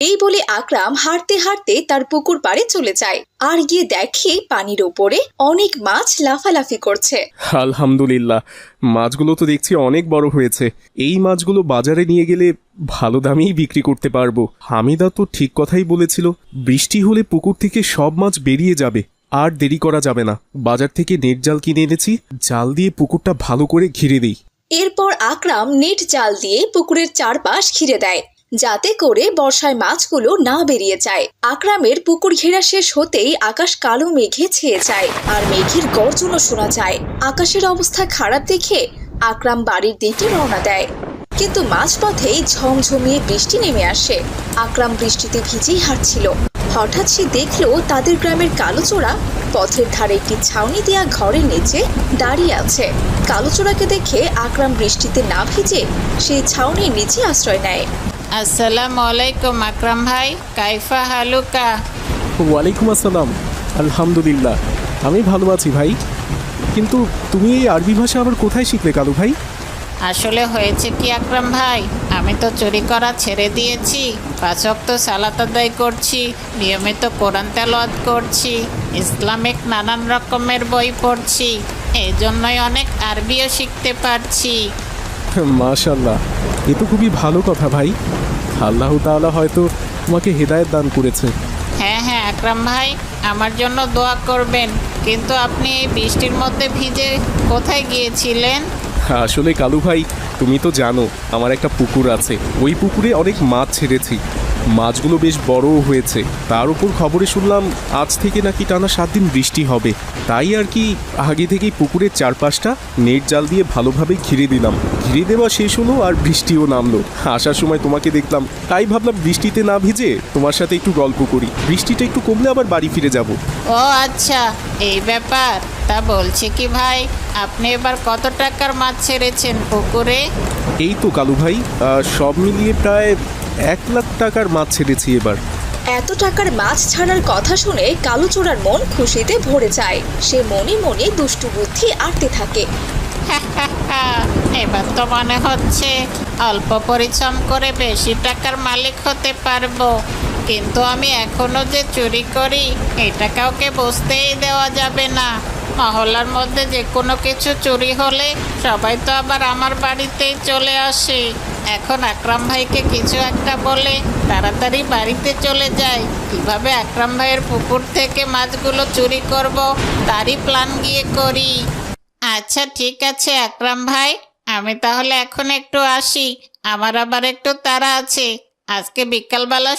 এই বলে আকরাম হাঁটতে হাঁটতে তার পুকুর পাড়ে চলে যায়। আর গিয়ে দেখে পানির ওপরে অনেক মাছ লাফালাফি করছে। আলহামদুলিল্লাহ মাছগুলো তো দেখছি অনেক বড় হয়েছে। এই মাছগুলো বাজারে নিয়ে গেলে ভালো দামেই বিক্রি করতে পারব। হামিদা তো ঠিক কথাই বলেছিল বৃষ্টি হলে পুকুর থেকে সব মাছ বেরিয়ে যাবে। আর দেরি করা যাবে না। বাজার থেকে নেট জাল কিনে এনেছি জাল দিয়ে পুকুরটা ভালো করে ঘিরে দিই। এরপর আকরাম নেট জাল দিয়ে পুকুরের চারপাশ ঘিরে দেয়। যাতে করে বর্ষায় মাছগুলো না বেরিয়ে যায়। আকরামের পুকুর ঘেরা শেষ হতেই আকাশ কালো মেঘে ছেয়ে যায় আর মেঘের গর্জনও শোনা যায়। আকাশের অবস্থা খারাপ দেখে আকরাম বাড়ির দিকে রওনা দেয়। কিন্তু মাঝপথেই ঝমঝমিয়ে বৃষ্টি নেমে আসে। আকরাম বৃষ্টিতে ভিজেই হাঁটছিল। হঠাৎ সে দেখল তাদের গ্রামের কালোচোরা পথের ধারে একটি ছাউনি দেওয়া ঘরের নিচে দাঁড়িয়ে আছে। কালোচোরাকে দেখে আকরাম বৃষ্টিতে না ভিজে সেই ছাউনির নিচে আশ্রয় নেয়। আসসালামু আলাইকুম আকরাম ভাই কাইফা হালুকা ওয়ালাইকুম আসসালাম। আলহামদুলিল্লাহ। আমি ভালো আছি ভাই। কিন্তু তুমি এই আরবি ভাষা আবার কোথায় শিখলে কালু ভাই? আসলে হয়েছে কি আকরাম ভাই? আমি তো চুরি করা ছেড়ে দিয়েছি। পাচক তো সালাত আদায় করছি নিয়মিত কোরআন তেলাওয়াত করছি ইসলামিক নানান রকমের বই পড়ছি এই জন্যই অনেক আরবিও শিখতে পারছি। মাশাল্লাহ এ তো খুবই ভালো কথা ভাই। আল্লাহ তাআলা হয়তো তোমাকে হেদায়েত দান করেছে। হ্যাঁ হ্যাঁ আকরাম ভাই আমার জন্য দোয়া করবেন। কিন্তু আপনি এই বৃষ্টির মধ্যে ভিজে কোথায় গিয়েছিলেন? আসলে কালু ভাই তুমি তো জানো আমার একটা পুকুর আছে। ওই পুকুরে অনেক মাছ ছেড়েছি। মাছগুলো বেশ বড়ও হয়েছে। তার উপর খবরে শুনলাম আজ থেকে নাকি টানা সাত দিন বৃষ্টি হবে। তাই আর কি আগে থেকেই পুকুরের চারপাশটা নেট জাল দিয়ে ভালোভাবে ঘিরে দিলাম। ঘিরে দেওয়া শেষ হলো আর বৃষ্টিও নামলো। আসার সময় তোমাকে দেখলাম তাই ভাবলাম বৃষ্টিতে না ভিজে তোমার সাথে একটু গল্প করি। বৃষ্টিটা একটু কমলে আবার বাড়ি ফিরে যাব। ও আচ্ছা এই ব্যাপার। তা বলছি কি ভাই আপনি এবার কত টাকার মাছ ছেড়েছেন পুকুরে? এই তো কালু ভাই সব মিলিয়ে প্রায় এক লাখ টাকার মাছ ছেড়েছি এবার। এত টাকার মাছ ছাড়ার কথা শুনে কালোচোরার মন খুশিতে ভরে যায়। সে মনে মনে দুষ্টু বুদ্ধি আঁটতে থাকে। এবার তো মনে হচ্ছে অল্প পরিশ্রম করে বেশি টাকার মালিক হতে পারব। কিন্তু আমি এখনও যে চুরি করি এটা কাউকে বুঝতেই দেওয়া যাবে না। মহল্লার মধ্যে যে কোনো কিছু চুরি হলে সবাই তো আবার আমার বাড়িতেই চলে আসে। এখন আকরাম ভাইকে কিছু একটা বলে তাড়াতাড়ি বাড়িতে চলে যায় কীভাবে আকরাম ভাইয়ের পুকুর থেকে মাছগুলো চুরি করব, তারই প্ল্যান গিয়ে করি। আচ্ছা ঠিক আছে আকরাম ভাই, আমি তাহলে এখন একটু আসি। আমার আবার একটু তারা আছে। আজকে বিকালবেলা